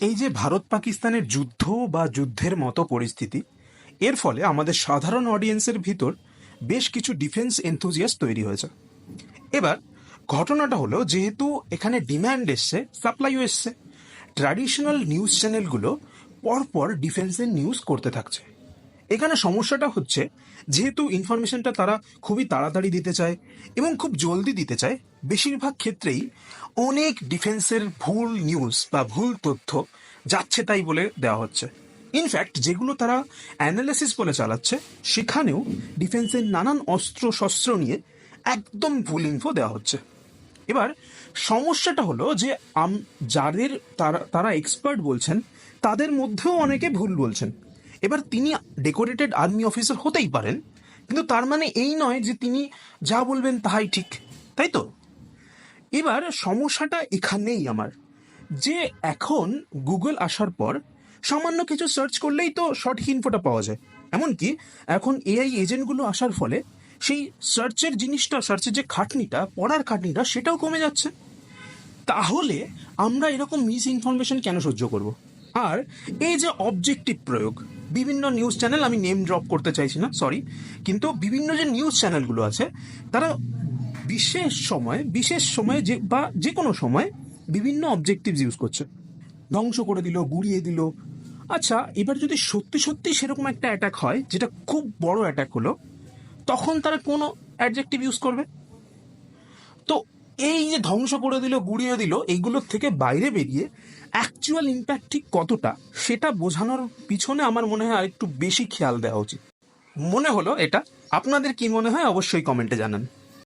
এই যে ভারত পাকিস্তানের যুদ্ধ বা যুদ্ধের মতো পরিস্থিতি, এর ফলে আমাদের সাধারণ অডিয়েন্সের ভিতর বেশ কিছু ডিফেন্স এনথুজিয়াস তৈরি হয়েছে। এবার, ঘটনাটা হলো যেহেতু এখানে ডিম্যান্ড এসছে সাপ্লাইও এসছে ট্র্যাডিশনাল নিউজ চ্যানেলগুলো পরপর ডিফেন্সের নিউজ করতে থাকছে। এখানে সমস্যাটা হচ্ছে যেহেতু ইনফরমেশনটা তারা খুবই তাড়াতাড়ি দিতে চায় এবং খুব জলদি দিতে চায়, বেশিরভাগ ক্ষেত্রেই অনেক ডিফেন্সের ভুল নিউজ বা ভুল তথ্য যাচ্ছে তাই বলে দেওয়া হচ্ছে। ইনফ্যাক্ট যেগুলো তারা অ্যানালিসিস বলে চালাচ্ছে, সেখানেও ডিফেন্সের নানান অস্ত্র শস্ত্র নিয়ে একদম ভুল ইনফো দেওয়া হচ্ছে। এবার, সমস্যাটা হলো যে যাদের তারা তারা এক্সপার্ট বলছেন, তাদের মধ্যেও অনেকে ভুল বলছেন। এবার তিনি ডেকোরেটেড আর্মি অফিসার হতেই পারেন, কিন্তু তার মানে এই নয় যে তিনি যা বলবেন তাহাই ঠিক, তাই তো? এবার সমস্যাটা এখানেই আমার, যে এখন গুগল আসার পর সামান্য কিছু সার্চ করলেই তো সঠিক ইনফোটা পাওয়া যায়। এমনকি এখন এআই এজেন্টগুলো আসার ফলে সেই সার্চের জিনিসটা সার্চের যে খাটনিটা, পড়ার খাটনিটা সেটাও কমে যাচ্ছে। তাহলে আমরা এরকম মিস ইনফরমেশন কেন সহ্য করব? আর এই যে অবজেক্টিভ প্রয়োগ, বিভিন্ন নিউজ চ্যানেল আমি নেম ড্রপ করতে চাইছি না সরি কিন্তু বিভিন্ন যে নিউজ চ্যানেলগুলো আছে, তারা বিশেষ সময়, বিশেষ সময়ে যে, বা যে কোনো সময় বিভিন্ন অবজেক্টিভস ইউজ করছে। ধ্বংস করে দিল, গুড়িয়ে দিল। আচ্ছা এবার যদি সত্যি সত্যি সেরকম একটা অ্যাটাক হয়, যেটা খুব বড় অ্যাটাক হলো, তখন তারা কোনো অ্যাডজেক্টিভ ইউজ করবে? তো এই যে ধ্বংস করে দিল, গুড়িয়ে দিল এইগুলোর থেকে বাইরে বেরিয়ে অ্যাকচুয়াল ইম্প্যাক্ট ঠিক কতটা, সেটা বোঝানোর পিছনে আমার মনে হয় আরেকটু বেশি খেয়াল দেওয়া উচিত। মনে হলো এটা। আপনাদের কি মনে হয় অবশ্যই কমেন্টে জানান।